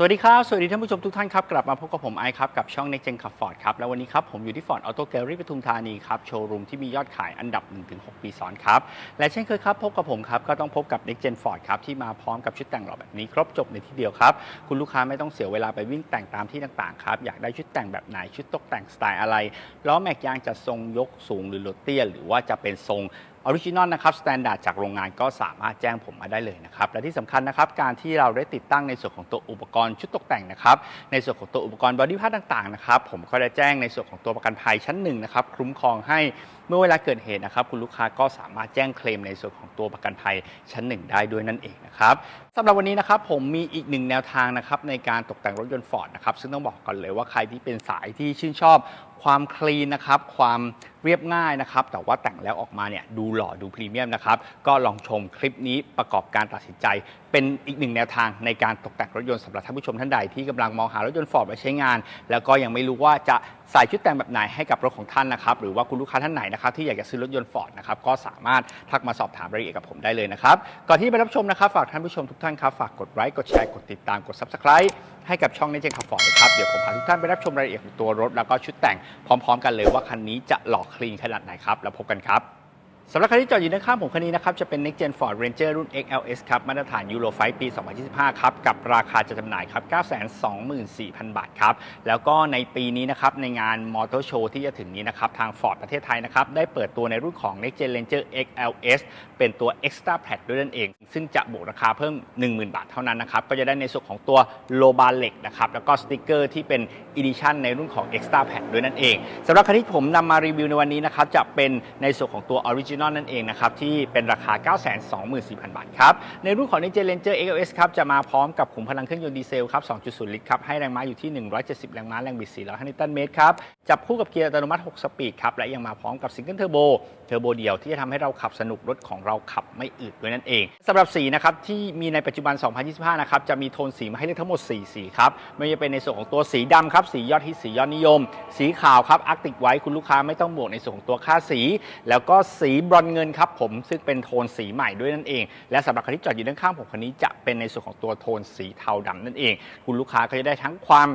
สวัสดีครับ สวัสดีท่านผู้ชมทุกท่านครับ กลับมาพบกับผมไอครับ กับช่อง Next Gen ขับ Ford ครับ แล้ววันนี้ครับ ผมอยู่ที่ Ford Auto Gallery ปทุมธานีครับ โชว์รูมที่มียอดขายอันดับ 1-6 ปีซ้อนครับ และเช่นเคยครับ พบกับผมครับ ก็ต้องพบกับ Next Gen Ford ครับ ที่มาพร้อมกับชุดแต่งหล่อแบบนี้ ครบจบในที่เดียวครับ คุณลูกค้าไม่ต้องเสียเวลาไปวิ่งแต่งตามที่ต่างๆครับอยากได้ชุดแต่งแบบไหนชุดตกแต่งสไตล์อะไรล้อแม็กยางจะทรงยกสูงหรือลดเตี้ยหรือว่าจะเป็นทรง ออริจินอลนะครับสแตนดาร์ดจากโรงงานก็สามารถแจ้งผมมาได้เลยนะครับ และที่สำคัญนะครับการที่เราได้ติดตั้งในส่วนของตัวอุปกรณ์ชุดตกแต่งนะครับ ในส่วนของตัวอุปกรณ์บอดี้พาร์ทต่างๆนะครับผมก็ได้แจ้งในส่วนของตัวประกันภัยชั้นหนึ่งนะครับคุ้มครองให้เมื่อเวลาเกิดเหตุนะครับ คุณลูกค้าก็สามารถแจ้งเคลมในส่วนของตัวประกันภัยชั้นหนึ่งได้ด้วยนั่นเองนะครับสำหรับวันนี้นะครับผมมีอีกหนึ่งแนวทางนะครับในการตกแต่งรถยนต์ฟอร์ดนะครับซึ่งต้องบอกก่อนเลยว่าใครที่เป็นสายที่ชื่นชอบ ความคลีนนะครับความเรียบง่ายนะครับ แต่ว่าแต่งแล้วออกมาเนี่ยดูหล่อดูพรีเมียมนะครับ ก็ลองชมคลิปนี้ประกอบการตัดสินใจ เป็นอีกหนึ่งแนวทางในการตกแต่งรถยนต์สำหรับท่านผู้ชมท่านใดที่กำลังมองหารถยนต์ฟอร์ดไว้ใช้งาน แล้วก็ยังไม่รู้ว่าจะใส่ชุดแต่งแบบไหนให้กับรถของท่านนะครับ หรือว่าคุณลูกค้าท่านไหนนะครับที่อยากจะซื้อรถยนต์ฟอร์ดนะครับก็สามารถทักมาสอบถามรายละเอียดกับผมได้เลยนะครับก่อนที่ไปรับชมนะครับฝากท่านผู้ชมทุกท่านครับฝากกดไลค์กดแชร์กดติดตามกด subscribe ให้กับช่องในเจนขับฟอร์ดครับ เดี๋ยวผมพาทุกท่านไปรับชมรายละเอียดของตัวรถ แล้วก็ชุดแต่งพร้อม ๆ กันเลยว่าคันนี้จะหล่อคลีนขนาดไหนครับ แล้วพบกันครับ สำหรับคันที่จอดอยู่ด้านข้างผมคันนี้นะครับจะเป็น Next Gen Ford Ranger รุ่น XLS ครับมาตรฐาน Euro 5ปี 2025 ครับ กับราคาจะจำหน่ายครับ 924,000 บาทครับ แล้วก็ในปีนี้นะครับ ในงานมอเตอร์โชว์ที่จะถึงนี้นะครับ ทาง Ford ประเทศไทยนะครับ ได้เปิดตัวในรุ่นของ Next Gen Ranger XLS เป็นตัว Extra Pad ด้วยนั่นเอง ซึ่งจะบวกราคาเพิ่ม 10,000 บาทเท่านั้นนะครับ ก็จะได้ในส่วนของตัวโลบาเล็กนะครับแล้วก็สติกเกอร์ที่เป็น Edition ในรุ่นของ Extra Pad ด้วยนั่นเองสำหรับคันที่ผมนำมารีวิวในวันนี้นะครับจะเป็นในส่วนของตัว Original นั่นเองนะครับที่เป็นราคา 924,000 บาทครับ ในรุ่นของ Ninja Ranger XLS ครับจะมาพร้อมกับขุมพลังเครื่องยนต์ดีเซลครับ 2.0 ลิตรครับให้แรงม้าอยู่ที่ 170 แรงม้าแรงบิด400นิวตันเมตรครับจับคู่กับเกียร์อัตโนมัติ 6 สปีดครับและยังมาพร้อมกับซิงเกิลเทอร์โบ เทอร์โบเดียวที่จะทำให้เราขับสนุกรถของเราขับไม่อืดด้วยนั่นเองสำหรับสีนะครับที่มีในปัจจุบัน 2025 นะครับจะมีโทนสีมาให้เลือกทั้งหมด 4 สีครับไม่ว่าจะเป็นในส่วนของตัวสีดำครับสียอดฮิตสียอดนิยม สีขาวครับอาร์ติกไว้คุณลูกค้าไม่ต้องบวกในส่วนของตัวค่าสี แล้วก็สีบรอนเงินครับผมซึ่งเป็นโทนสีใหม่ด้วยนั่นเอง และสำหรับคันที่จอดอยู่ด้านข้างผมคันนี้จะเป็นในส่วนของตัวโทนสีเทาดำนั่นเอง คุณลูกค้าก็จะได้ทั้งความ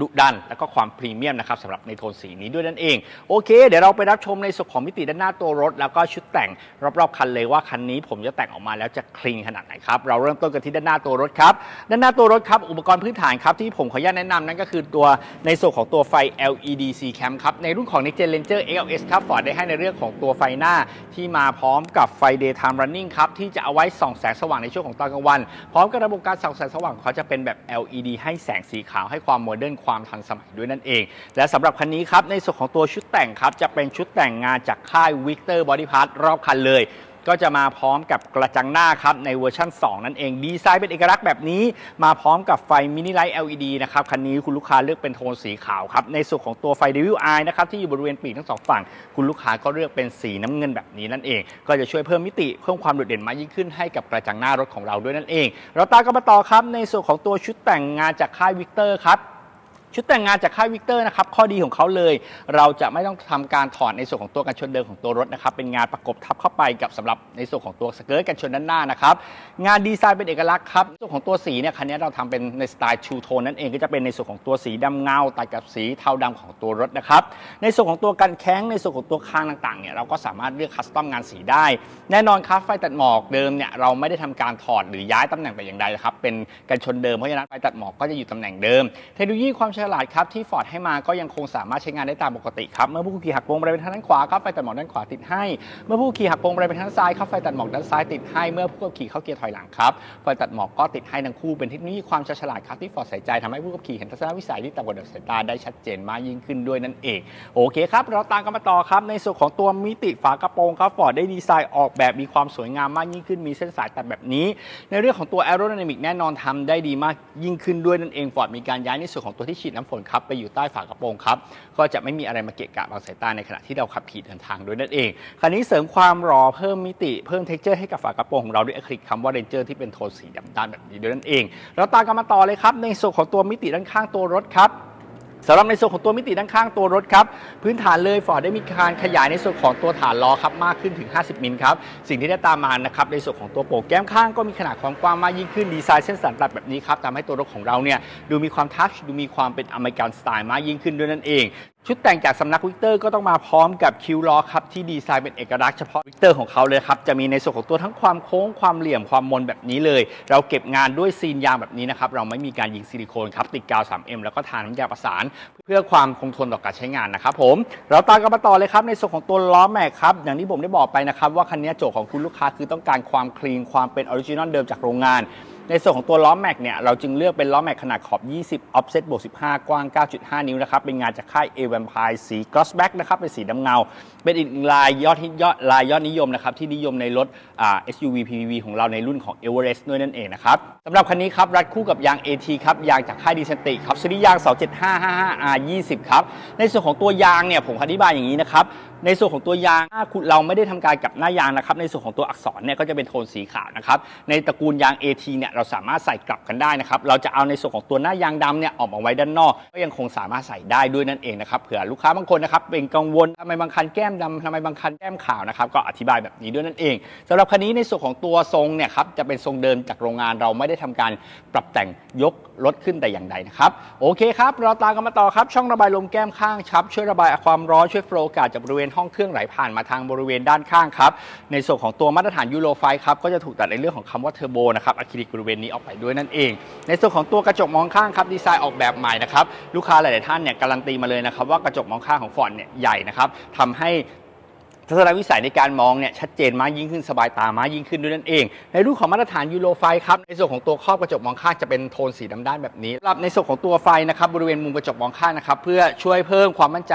ดุดัน แล้วก็ความพรีเมียมนะครับสำหรับในโทนสีนี้ด้วยนั่นเอง โอเค เดี๋ยวเราไปรับชมในส่วนของมิติด้านหน้าตัวรถ แล้วก็ชุดแต่งรอบๆคันเลยว่าคันนี้ผมจะแต่งออกมาแล้วจะคลีนขนาดไหนครับ เราเริ่มต้นกันที่ด้านหน้าตัวรถครับ ด้านหน้าตัวรถครับ อุปกรณ์พื้นฐานครับที่ผมขออนุญาตแนะนำนั่นก็คือตัวในส่วนของตัวไฟ LED C cam ครับ ในรุ่นของ Next Gen Ranger XLS ครับ Ford ได้ให้ในเรื่องของตัวไฟหน้าที่มาพร้อมกับไฟ daytime running ครับที่จะเอาไว้ส่องแสงสว่างในช่วงของตอนกลางวัน พร้อมกับระบบการส่องแสงสว่างเขาจะเป็นแบบ LED ให้แสงสีขาวให้ความโมเดิร์นความทันสมัยด้วยนั่นเอง และสำหรับคันนี้ครับในส่วนของตัวชุดแต่งครับจะเป็นชุดแต่งงานจากค่าย Victor Body Part รอบคันเลยก็จะมาพร้อมกับกระจังหน้าครับในเวอร์ชัน2 นั่นเอง ดีไซน์เป็นเอกลักษณ์แบบนี้ มาพร้อมกับไฟมินิไลท์ LED นะครับคันนี้คุณลูกค้าเลือกเป็นโทนสีขาวครับ ในส่วนของตัวไฟ Devil Eye นะครับที่อยู่บริเวณปีกทั้งสองฝั่ง คุณลูกค้าก็เลือกเป็นสีน้ำเงินแบบนี้นั่นเอง ก็จะช่วยเพิ่มมิติเพิ่มความโดดเด่นมากยิ่งขึ้นให้กับกระจังหน้ารถของเราด้วยนั่นเอง เราตามกันมาต่อครับในส่วนของตัวชุดแต่งงานจากค่ายวิกเตอร์ครับ ชุดแต่งงานจากค่ายวิกเตอร์นะครับข้อดีของเขาเลย เราจะไม่ต้องทำการถอดในส่วนของตัวกันชนเดิมของตัวรถนะครับเป็นงานประกบทับเข้าไปกับสำหรับในส่วนของตัวสเกิร์ตกันชนด้านหน้านะครับงานดีไซน์เป็นเอกลักษณ์ครับส่วนของตัวสีเนี่ยคันนี้เราทำเป็นในสไตล์ชูโทนนั่นเองก็จะเป็นในส่วนของตัวสีดำเงาตัดกับสีเทาดำของตัวรถนะครับในส่วนของตัวกันแข้งในส่วนของตัวคางต่างๆเนี่ยเราก็สามารถเลือกคัสตอมงานสีได้ แน่นอนครับไฟตัดหมอกเดิมเนี่ยเราไม่ได้ทำการถอดหรือย้ายตำแหน่งไปอย่างใดนะครับเป็นกันชนเดิมเพราะฉะนั้นไฟตัดหมอกก็จะอยู่ตำแหน่งเดิมเทคโนโลยีความฉลาดครับที่ฟอร์ดให้มาก็ยังคงสามารถใช้งานได้ตามปกติครับ เมื่อผู้ขี่หักพวงมาลัยไปทางด้านขวาครับไฟตัดหมอกด้านขวาติดให้ เมื่อผู้ขี่หักพวงมาลัยไปทางด้านซ้ายครับไฟตัดหมอกด้านซ้ายติดให้ เมื่อผู้ขับขี่เข้าเกียร์ถอยหลังครับไฟตัดหมอกก็ติดให้ทั้งคู่เป็นเทคโนโลยีความฉลาดครับที่ฟอร์ดใส่ใจทำให้ผู้ขับขี่เห็นทัศนวิสัยที่ต่ำกว่าสายตาได้ชัดเจนมากยิ่งขึ้นด้วยนั่นเองโอเคครับเราตามกันมาต่อครับในส่วนของตัวมิติฝากระโปรงครับฟอร์ดได้ดีไซน์ออกแบบมีความสวยงามมากยิ่งขึ้นมีเส้นสายตัดแบบนี้ ในเรื่องของตัวแอโร d y นามิกแน่นอนทำได้ดีมากยิ่งขึ้นด้วยนั่นเองฟอร์ดมีการย้ายในส่วนของตัวที่ฉีดน้ำฝนครับไปอยู่ใต้ฝากระโปรงครับก็จะไม่มีอะไรมาเกะกะบางสายตาในขณะที่เราขับขี่เดินทางด้วยนั่นเองคราวนี้เสริมความหล่อเพิ่มมิติเพิ่มเท็กเจอร์ให้กับฝากระโปรงของเราด้วยอะคริลิกคำว่าเรนเจอร์ที่เป็นโทนสีดำด้านแบบนี้ด้วยนั่นเอง เราตามกันมาต่อเลยครับในส่วนของตัวมิติด้านข้างตัวรถครับ สำหรับในส่วนของตัวมิติด้านข้างตัวรถครับ พื้นฐานเลยฟอร์ดได้มีการขยายในส่วนของตัวฐานล้อครับมากขึ้นถึง 50 มิลครับ สิ่งที่ได้ตามมานะครับในส่วนของตัวโปกแก้มข้างก็มีขนาดความกว้างมากยิ่งขึ้นดีไซน์เส้นสันตัดแบบนี้ครับทำให้ตัวรถของเราเนี่ยดูมีความทัชดูมีความเป็นอเมริกันสไตล์มากยิ่งขึ้นด้วยนั่นเอง ชุดแต่งจากสำนักวิกเตอร์ก็ต้องมาพร้อมกับคิวล้อครับที่ดีไซน์เป็นเอกลักษณ์เฉพาะวิกเตอร์ของเขาเลยครับ จะมีในส่วนของตัวทั้งความโค้งความเหลี่ยมความมนแบบนี้เลย เราเก็บงานด้วยซีนยางแบบนี้นะครับ เราไม่มีการยิงซิลิโคนครับ ติดกาว 3M แล้วก็ทาน้ำยาประสาน เพื่อความคงทนต่อการใช้งานนะครับผม เราตามกันมาต่อเลยครับในส่วนของตัวล้อแม็กครับอย่างที่ผมได้บอกไปนะครับว่าคันนี้โจทย์ของคุณลูกค้าคือต้องการความคลีนความเป็นออริจินอลเดิมจากโรงงาน ในส่วนของตัวล้อแม็กเนี่ยเราจึงเลือกเป็นล้อแม็กขนาดขอบ 20 offset บวก 15 กว้าง 9.5 นิ้วนะครับ เป็นงานจากค่าย a v a m p i r e สี gloss black นะครับ เป็นสีดำเงา เป็นอีกลายยอดฮิตยอดลายยอดนิยมนะครับ ที่นิยมในรถอ่า SUV PPV ของเราในรุ่นของ Everest ด้วยนั่นเองนะครับสำหรับคันนี้ครับ รัดคู่กับยาง AT ครับ ยางจากค่ายดีเซนติครับซีรีส์ยาง 27555 R 20 ครับ ในส่วนของตัวยางเนี่ยผมอธิบายอย่างนี้นะครับ ในส่วนของตัวยางถ้าคุณเราไม่ได้ทำการกับหน้ายางนะครับ ในส่วนของตัวอักษรเนี่ยก็จะเป็นโทนสีขาวนะครับ ในตระกูลยาง AT เนี่ยเราสามารถใส่กลับกันได้นะครับ เราจะเอาในส่วนของตัวหน้ายางดำเนี่ยออกมาไว้ด้านนอก ก็ยังคงสามารถใส่ได้ด้วยนั่นเองนะครับ เผื่อลูกค้าบางคนนะครับเป็นกังวลทำไมบางคันแก้มดำทำไมบางคันแก้มขาวนะครับ ก็อธิบายแบบนี้ด้วยนั่นเองสำหรับคันนี้ในส่วนของตัวทรงเนี่ยครับจะเป็นทรงเดิมจากโรงงานเราไม่ได้ทำการปรับแต่งยกรถขึ้นแต่อย่างใดนะครับ โอเคครับ เราตามกันมาต่อครับ ช่องระบายลมแก้มข้างครับ ช่วยระบายความร้อนช่วยโฟลว์อากาศจากบริเวณห้องเครื่องไหลผ่านมาทางบริเวณด้านข้างครับในส่วนของตัวมาตรฐานยูโรไฟครับก็จะถูกตัดในเรื่องของคำว่าเทอร์โบนะครับอะคริลิกบริเวณนี้ออกไปด้วยนั่นเอง ในส่วนของตัวกระจกมองข้างครับดีไซน์ออกแบบใหม่นะครับลูกค้าหลาย ๆ ท่านเนี่ยการันตีมาเลยนะครับว่ากระจกมองข้างของฟอร์ดเนี่ยใหญ่นะครับทำให้ ทัศนวิสัยในการมองเนี่ยชัดเจนมากยิ่งขึ้นสบายตามากยิ่งขึ้นด้วยนั่นเอง ในรูปของมาตรฐานยูโรไฟครับในส่วนของตัวครอบกระจกมองข้างจะเป็นโทนสีดำด้านแบบนี้สำหรับในส่วนของตัวไฟนะครับบริเวณมุมกระจกมองข้างนะครับเพื่อช่วยเพิ่มความมั่นใจ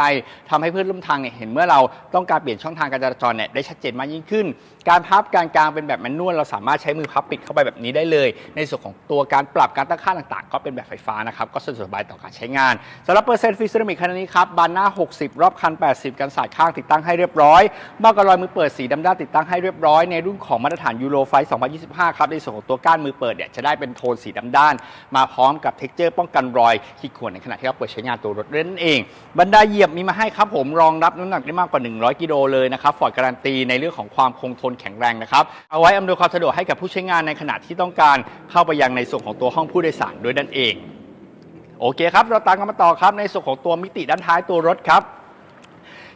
ทำให้เพื่อนร่วมทางเนี่ยเห็นเมื่อเราต้องการเปลี่ยนช่องทางการจราจรเนี่ยได้ชัดเจนมากยิ่งขึ้น การพับการกลางเป็นแบบแมนนวลเราสามารถใช้มือพับปิดเข้าไปแบบนี้ได้เลย ในส่วนของตัวการปรับการตั้งค่าต่างๆ ก็เป็นแบบไฟฟ้านะครับก็สะดวกสบายต่อการใช้งานสำหรับเปอร์เซ็นต์ฟรีเซอรามิกคันนี้ครับบานหน้า 60 รอบคัน 80 กันสาดข้างติดตั้งให้เรียบร้อยเบ้ากระลอยมือเปิดสีดำด้านติดตั้งให้เรียบร้อยในรุ่นของมาตรฐานยูโรไฟ2025 ครับในส่วนของตัวก้านมือเปิดเนี่ยจะได้เป็นโทนสีดำด้าน มาพร้อมกับเท็กเจอร์ป้องกันรอยขีดข่วนในขณะที่เราเปิดใช้งานตัวรถนั่นเองบันไดเหยียบมีมาให้ครับผมรองรับน้ำหนักได้มากกว่า 100 กิโลเลยนะครับฟอร์ดการันตีในเรื่องของความคงทนแข็งแรงนะครับ เอาไว้อำนวยความสะดวกให้กับผู้ใช้งานในขณะที่ต้องการเข้าไปยังในส่วนของตัวห้องผู้โดยสารด้วยนั่นเอง โอเคครับ เราตามกันมาต่อครับในส่วนของตัวมิติด้านท้ายตัวรถครับ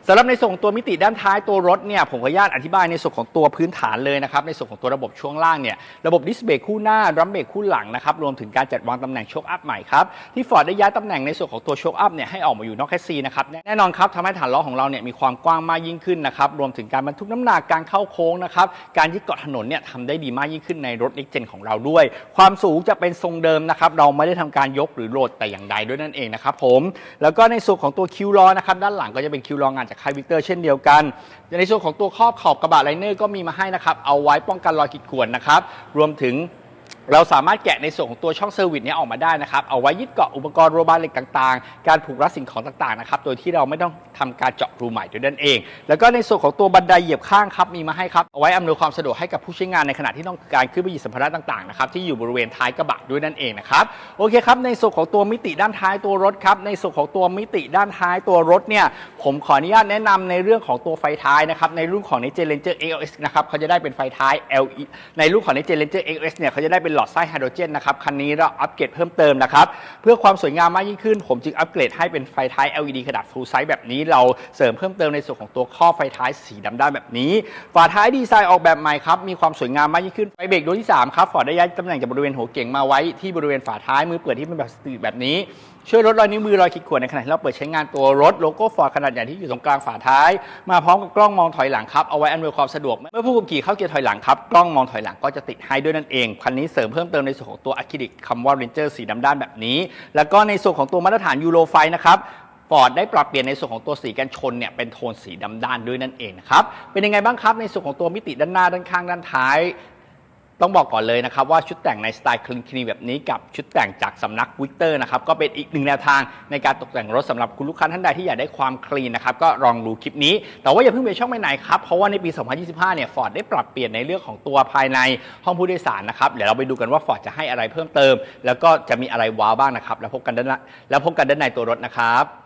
สำหรับในส่วนของตัวมิติด้านท้ายตัวรถเนี่ยผมขออนุญาตอธิบายในส่วนของตัวพื้นฐานเลยนะครับในส่วนของตัวระบบช่วงล่างเนี่ยระบบดิสเบรกคู่หน้ารัมเบรกคู่หลังนะครับรวมถึงการจัดวางตำแหน่งโชคอัพใหม่ครับที่ฟอร์ดได้ย้ายตำแหน่งในส่วนของตัวโชคอัพเนี่ยให้ออกมาอยู่นอกแคสซีนะครับแน่นอนครับทำให้ฐานล้อของเราเนี่ยมีความกว้างมากยิ่งขึ้นนะครับรวมถึงการบรรทุกน้ำหนักการเข้าโค้งนะครับการยึดเกาะถนนเนี่ยทำได้ดีมากยิ่งขึ้นในรถ Next Gen ของเราด้วย ความสูงจะเป็นทรงเดิมนะครับเราไม่ได้ทำการยกหรือโหลดแต่อย่างใดด้วยนั่นเองนะครับผมแล้วก็ในส่วนของตัวคิวล้อนะครับด้านหลังก็จะเป็นคิวล้องานจากค่ายวิกเตอร์เช่นเดียวกันในส่วนของตัวครอบขอบกระบะไลเนอร์ก็มีมาให้นะครับเอาไว้ป้องกันรอยขีดข่วนนะครับรวมถึง เราสามารถแกะในส่วนของตัวช่องเซอร์วิสเนี้ออกมาได้นะครับ เอาไว้ยึดเกาะอุปกรณ์โรบาเหล็กต่างๆ การผูกรัดสิ่งของต่างๆนะครับ โดยที่เราไม่ต้องทำการเจาะรูใหม่ด้วยนั่นเอง แล้วก็ในส่วนของตัวบันไดเหยียบข้างครับ มีมาให้ครับ เอาไว้อำนวยความสะดวกให้กับผู้ใช้งานในขณะที่ต้องการขึ้นไปหยิบสัมภาระต่างๆนะครับ ที่อยู่บริเวณท้ายกระบะด้วยนั่นเองนะครับ โอเคครับ ในส่วนของตัวมิติด้านท้ายตัวรถครับ ในส่วนของตัวมิติด้านท้ายตัวรถเนี่ย ผมขออนุญาตแนะนำในเรื่องของตัวไฟท้ายนะครับ ในรุ่นของ n e x t Ranger XLS นะครับ เขาจะได้เป็นไฟท้าย LED ในรุ่นของ n e x t Ranger XLS เนี่ย เขาจะได้เป็นหลอดไส้ไฮโดรเจนนะครับคันนี้เราอัปเกรดเพิ่มเติมนะครับเพื่อความสวยงามมากยิ่งขึ้น ผมจึงอัปเกรดให้เป็นไฟท้าย LED ขนาด full size แบบนี้เราเสริมเพิ่มเติมในส่วนของตัวข้อไฟท้ายสีดำด้านแบบนี้ ฝาท้ายดีไซน์ออกแบบใหม่ครับมีความสวยงามมากยิ่งขึ้นไฟเบรกดวงที่3ครับฟอร์ดได้ย้ายตำแหน่งจากบริเวณหัวเก่งมาไว้ที่บริเวณฝาท้ายมือเปิดที่เป็นแบบสตรีทแบบนี้ ช่วยลดรอยนิ้วมือรอยขีดข่วนในขณะที่เราเปิดใช้งานตัวรถโลโก้ฟอร์ดขนาดใหญ่ที่อยู่ตรงกลางฝาท้าย มาพร้อมกับกล้องมองถอยหลังครับเอาไว้อำนวยความสะดวก เมื่อผู้ขับขี่เข้าเกียร์ถอยหลังครับกล้องมองถอยหลังก็จะติดให้ด้วยนั่นเองคันนี้เสริมเพิ่มเติมในส่วนของตัวอะคริลิกคำว่า Ranger สีดำด้านแบบนี้ แล้วก็ในส่วนของตัวมาตรฐานยูโรไฟนะครับฟอร์ดได้ปรับเปลี่ยนในส่วนของตัวสีกันชนเนี่ยเป็นโทนสีดำด้านด้วยนั่นเองนะครับ เป็นยังไงบ้างครับในส่วนของตัวมิติด้านหน้าด้านข้างด้านท้าย ต้องบอกก่อนเลยนะครับว่าชุดแต่งในสไตล์คลีนคลีแบบนี้กับชุดแต่งจากสำนักวิกเตอร์นะครับก็เป็นอีกหนึ่งแนวทางในการตกแต่งรถสำหรับคุณลูกค้าท่านใดที่อยากได้ความคลีนนะครับก็ลองดูคลิปนี้ แต่ว่าอย่าเพิ่งไปช่องไปไหนครับเพราะว่าในปี 2025 เนี่ยฟอร์ดได้ปรับเปลี่ยนในเรื่องของตัวภายในห้องผู้โดยสารนะครับเดี๋ยวเราไปดูกันว่าฟอร์ดจะให้อะไรเพิ่มเติม แล้วก็จะมีอะไรว้าวบ้างนะครับแล้วพบกันด้านแล้วพบกันด้านในตัวรถนะครับ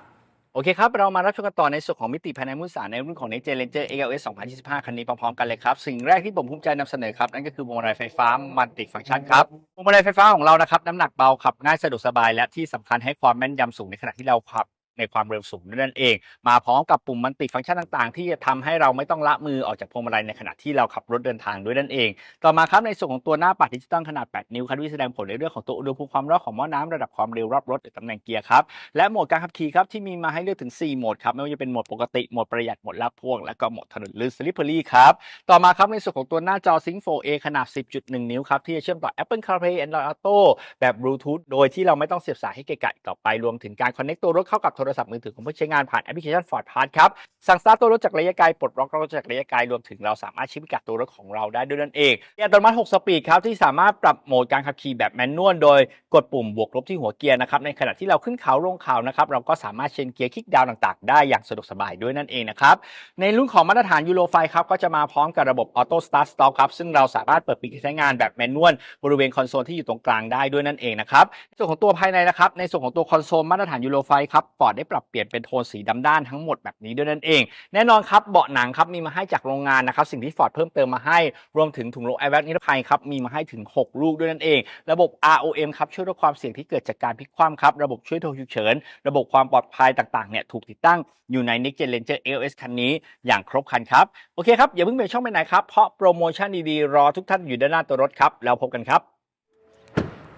โอเคครับ เรามารับชมกันต่อในส่วนของมิติภายในมุสานในรุ่นของ Next Gen Ranger XLS 2025 คันนี้พร้อมๆกันเลยครับ สิ่งแรกที่ผมภูมิใจนำเสนอครับ นั่นก็คือวงมาลัยไฟฟ้ามันติฟังก์ชันครับวงมาลัยไฟฟ้าของเรานะครับ น้ำหนักเบาขับง่ายสะดวกสบายและที่สำคัญให้ความแม่นยำสูงในขณะที่เราขับ ในความเร็วสูงด้วยนั่นเอง มาพร้อมกับปุ่มมันติฟังก์ชันต่างๆ ที่จะทำให้เราไม่ต้องละมือออกจากพวงมาลัยในขณะที่เราขับรถเดินทางด้วยนั่นเอง ต่อมาครับในส่วนของตัวหน้าปัดดิจิตอลขนาด 8 นิ้วครับที่แสดงผลในเรื่องของตัวอุณหภูมิความร้อนของหม้อน้ำระดับความเร็วรอบรถหรือตำแหน่งเกียร์ครับและโหมดการขับขี่ครับที่มีมาให้เลือกถึง 4 โหมดครับไม่ว่าจะเป็นโหมดปกติโหมดประหยัดโหมดลากพ่วงและก็โหมดถนนลื่น slippery ครับต่อมาครับในส่วนของตัวหน้าจอ Sync 4A ขนาด 10.1 นิ้วครับที่จะเชื่อมต่อ Apple CarPlay Android Auto แบบ Bluetooth โดยที่เราไม่ต้องเสียบสายให้เกะกะต่อไปรวมถึงการ connect ตัวรถเข้ากับโทรศัพท์มือถือของผู้ใช้งานผ่านแอปพลิเคชัน Ford Pass ครับ สั่งสตาร์ทตัวรถจากระยะไกลปลดล็อกรถจากระยะไกลรวมถึงเราสามารถชิมพิกัดตัวรถของเราได้ด้วยนั่นเองเกียร์อัตโนมัติ 6 สปีดครับที่สามารถปรับโหมดการขับขี่แบบแมนนวลโดยกดปุ่มบวกลบที่หัวเกียร์นะครับในขณะที่เราขึ้นเขาลงเขานะครับเราก็สามารถเชนเกียร์คลิกดาวน์ต่างๆ ได้อย่างสะดวกสบายด้วยนั่นเองนะครับในรุ่นของมาตรฐานยูโรไฟครับก็จะมาพร้อมกับระบบออโต้สตาร์ทสต็อปครับซึ่งเราสามารถเปิดปิดใช้งานแบบแมนนวลบริเวณคอนโซลที่อยู่ตรงกลางได้ด้วยนั่นเองนะครับส่วนของตัวภายในนะครับในส่วนของตัวคอนโซลมาตรฐานยูโรไฟครับฟอดได้ปรับเปลี่ยนเป็นโทนสีดำด้านทั้งหมดแบบนี้ด้วยนั่นเอง แน่นอนครับเบาะหนังครับมีมาให้จากโรงงานนะครับสิ่งที่ฟอร์ดเพิ่มเติมมาให้รวมถึงถุงลมแอร์แบ็กนิรภัยครับมีมาให้ถึง 6 ลูกด้วยนั่นเอง ระบบ ROM ครับช่วยลดความเสี่ยงที่เกิดจากการพลิกคว่ำครับระบบช่วยโทรฉุกเฉินระบบความปลอดภัยต่างๆเนี่ยถูกติดตั้งอยู่ใน Next Gen Ranger LS คันนี้อย่างครบครันครับโอเคครับอย่าเพิ่งไปช่องไปไหนครับเพราะโปรโมชั่นดีๆรอทุกท่านอยู่ด้านหน้าตัวรถครับแล้วพบกันครับ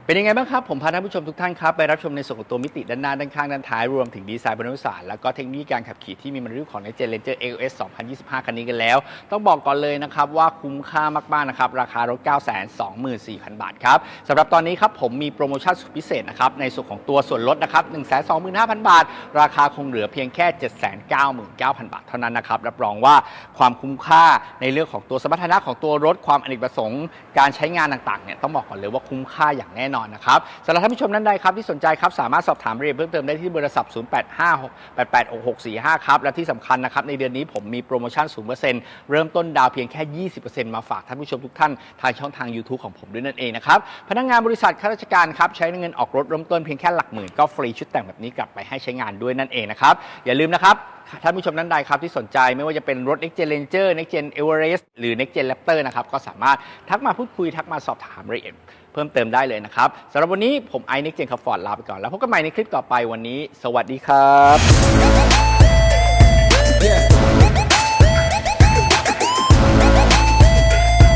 เป็นยังไงบ้างครับ ผมพาท่านผู้ชมทุกท่านครับ ไปรับชมในส่วนของตัวมิติด้านหน้า ด้านข้าง ด้านท้าย รวมถึงดีไซน์บนวิสารแล้วก็เทคนิคการขับขี่ที่มีมาในรูปของ Next Gen Ranger LS 2025 คันนี้กันแล้ว ต้องบอกก่อนเลยนะครับว่าคุ้มค่ามากๆนะครับราคารถ 924,000 บาทครับสำหรับตอนนี้ครับผมมีโปรโมชั่นสุดพิเศษนะครับในส่วนของตัวส่วนลดนะครับ 125,000 บาท ราคาคงเหลือเพียงแค่ 799,000 บาทเท่านั้นนะครับรับรองว่าความคุ้มค่าในเรื่องของตัวสมรรถนะของตัวรถความอเนกประสงค์ การใช้งานต่างๆเนี่ยต้องบอกก่อนเลยว่าคุ้มค่าอย่างแน่นอนนะครับสำหรับท่านผู้ชมท่านใดครับที่สนใจครับสามารถสอบถามรายละเอียดเพิ่มเติมได้ที่เบอร์โทรศัพท์ 0856886645 ครับ และที่สำคัญนะครับในเดือนนี้ผมมีโปรโมชั่น 0%เริ่มต้นดาวเพียงแค่ 20%มาฝากท่านผู้ชมทุกท่านทางช่องทาง YouTube ของผมด้วยนั่นเองนะครับพนักงานบริษัทข้าราชการครับใช้เงินออกรถเริ่มต้นเพียงแค่หลักหมื่นก็ฟรีชุดแต่งแบบนี้กลับไปให้ใช้งานด้วยนั่นเองนะครับอย่าลืมนะครับ ท่านผู้ชมท่านใดครับที่สนใจไม่ว่าจะเป็นรถ Next Gen Ranger Next Gen Everest หรือ Next Gen Raptor นะครับก็สามารถทักมาพูดคุยทักมาสอบถามรายละเอียดเพิ่มเติมได้เลยนะครับสำหรับวันนี้ผมไอ Next Gen ขับฟอร์ดลาไปก่อนแล้วพบกันใหม่ในคลิปต่อไปวันนี้ สวัสดีครับ